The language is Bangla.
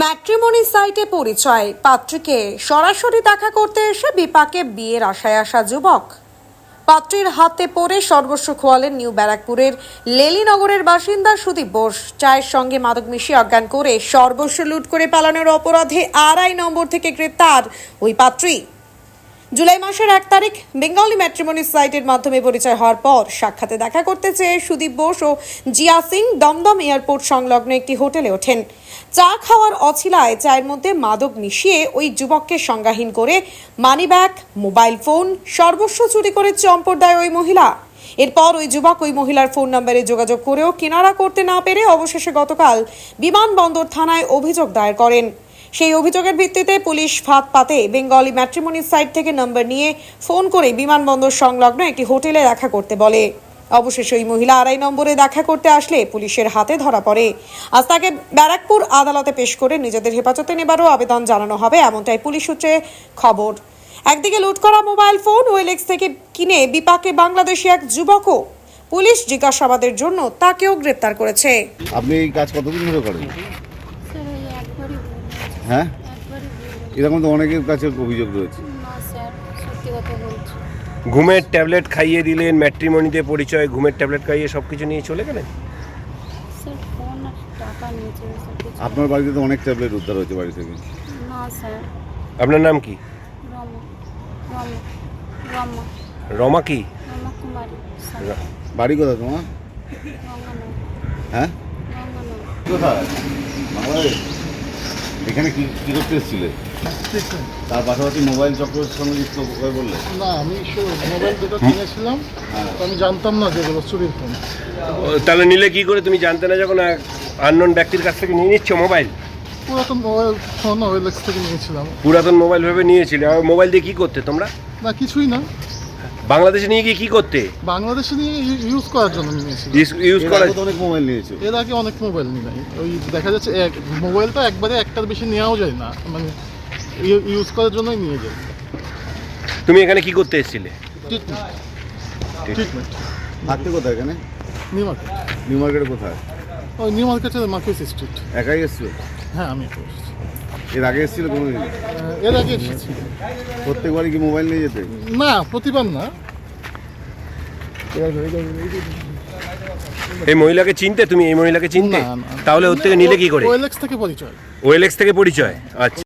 ম্যাট্রিমনি সাইটে পরিচয়। পাত্রীকে সরাসরি দেখা করতে এসে বিপাকে বিয়ের আশায় আসা যুবক। পাত্রীর হাতে পড়ে সর্বস্ব খোয়ালেন নিউ ব্যারাকপুরের লেলিনগরের বাসিন্দা সুদীপ বোস। চায়ের সঙ্গে মাদক মিশিয়ে অজ্ঞান করে সর্বস্ব লুট করে পালানোর অপরাধে আড়াই নম্বর থেকে গ্রেপ্তার ওই পাত্রী। জুলাই মাসের এক তারিখ বেঙ্গলি ম্যাট্রিমনি সাইটের মাধ্যমে পরিচয় হওয়ার পর সাক্ষাতে দেখা করতে চেয়ে সুদীপ বোস ও জিয়া সিং দমদম এয়ারপোর্ট সংলগ্ন একটি হোটেলে ওঠেন। চা খাওয়ার অছিলায় চায়ের মধ্যে মাদক মিশিয়ে ওই যুবককে সংজ্ঞাহীন করে মানিব্যাগ, মোবাইল ফোন, সর্বস্ব চুরি করে চম্পট দেয় ওই মহিলা। এরপর ওই যুবক ওই মহিলার ফোন নম্বরে যোগাযোগ করেও কিনারা করতে না পেরে অবশেষে গতকাল বিমানবন্দর থানায় অভিযোগ দায়ের করেন। সেই অভিযোগের ভিত্তিতে পুলিশ ফাঁদ পাতে বেঙ্গলি ম্যাট্রিমনি সাইট থেকে নম্বর নিয়ে ফোন করে বিমানবন্দর সংলগ্ন একটি হোটেলে দেখা করতে বলে। অবশেষে ওই মহিলা আড়াই নম্বরে দেখা করতে আসলে পুলিশের হাতে ধরা পড়ে। আজ তাকে ব্যারাকপুর আদালতে পেশ করে নিজেদের হেফাজতে নেবারও আবেদন জানানো হবে, এমনটাই পুলিশ সূত্রে খবর। একদিকে লুট করা মোবাইল ফোন ওয়েলেক্স থেকে কিনে বিপাকে বাংলাদেশি এক যুবকও। পুলিশ জিজ্ঞাসাবাদের জন্য তাকেও গ্রেপ্তার করেছে। আপনি কাজ কতদিন ধরে করেন? হ্যাঁ? এরকম তো অনেকের কাছে অভিযোগ রয়েছে। না স্যার সত্যি কথা বলছি। ঘুমের ট্যাবলেট খাইয়ে দিলেন ম্যাট্রিমনিতে পরিচয় ঘুমের ট্যাবলেট খাইয়ে সব কিছু নিয়ে চলে গেলেন আপনার বাড়িতে তো অনেক ট্যাবলেট উদ্ধার হয়েছে বাড়ি থেকে। আপনার নাম কি? রমা রমা রমা। রমা কি? বাড়ি কোথায় তোমার? হ্যাঁ? কোথায়? বাংলাদেশ? এখানে কি কি করতে এসেছিলে? তার পাশাপাশি মোবাইল চক্রের সঙ্গে যুক্ত হয়ে বললে? না আমি মোবাইল দুটো কিনেছিলাম। আমি জানতাম না যে এগুলো চুরির ফোন। তাহলে নিলে কি করে তুমি জানতে না যখন আননোন ব্যক্তির কাছ থেকে নিয়ে নিচ্ছ মোবাইল? পুরাতন মোবাইল ফোন ওয়েলেক্স থেকে নিয়েছিলাম। পুরাতন মোবাইল ভেবে নিয়েছিলে আর মোবাইল দিয়ে কি করতে তোমরা? না কিছুই না। বাংলাদেশে নিয়ে গিয়ে কি করতে? বাংলাদেশে নিয়ে ইউজ করার জন্য নিয়েছিলাম ইউজ করার তো অনেক মোবাইল নিয়েছো এর আগে অনেক মোবাইল নিই। নাই ওই দেখা যাচ্ছে এক মোবাইলটা একবারে একটার বেশি নেওয়াও যায় না। মানে ইউজ করার জন্যই নিয়ে যাই তুমি এখানে কি করতে এসেছিলে? ট্রিটমেন্ট ট্রিটমেন্ট থাকতে কোথায় এখানে? নিউ মার্কেট নিউ মার্কেটে কোথায়? ওই নিউ মার্কেটের মার্কেট স্ট্রিট একাই এসছো হ্যাঁ আমি এসেছি। এর আগে এসেছিল কোনো দিন এর আগে এসেছি প্রত্যেকবারই কি মোবাইল নিয়ে যেতে? না প্রতিবার না। এই মহিলাকে চিনতে? তুমি এই মহিলাকে চিনতে। তাহলে ওর থেকে নিলে কি করে? ওয়েলেক্স থেকে পরিচয়। ওয়েলেক্স থেকে পরিচয়? আচ্ছা।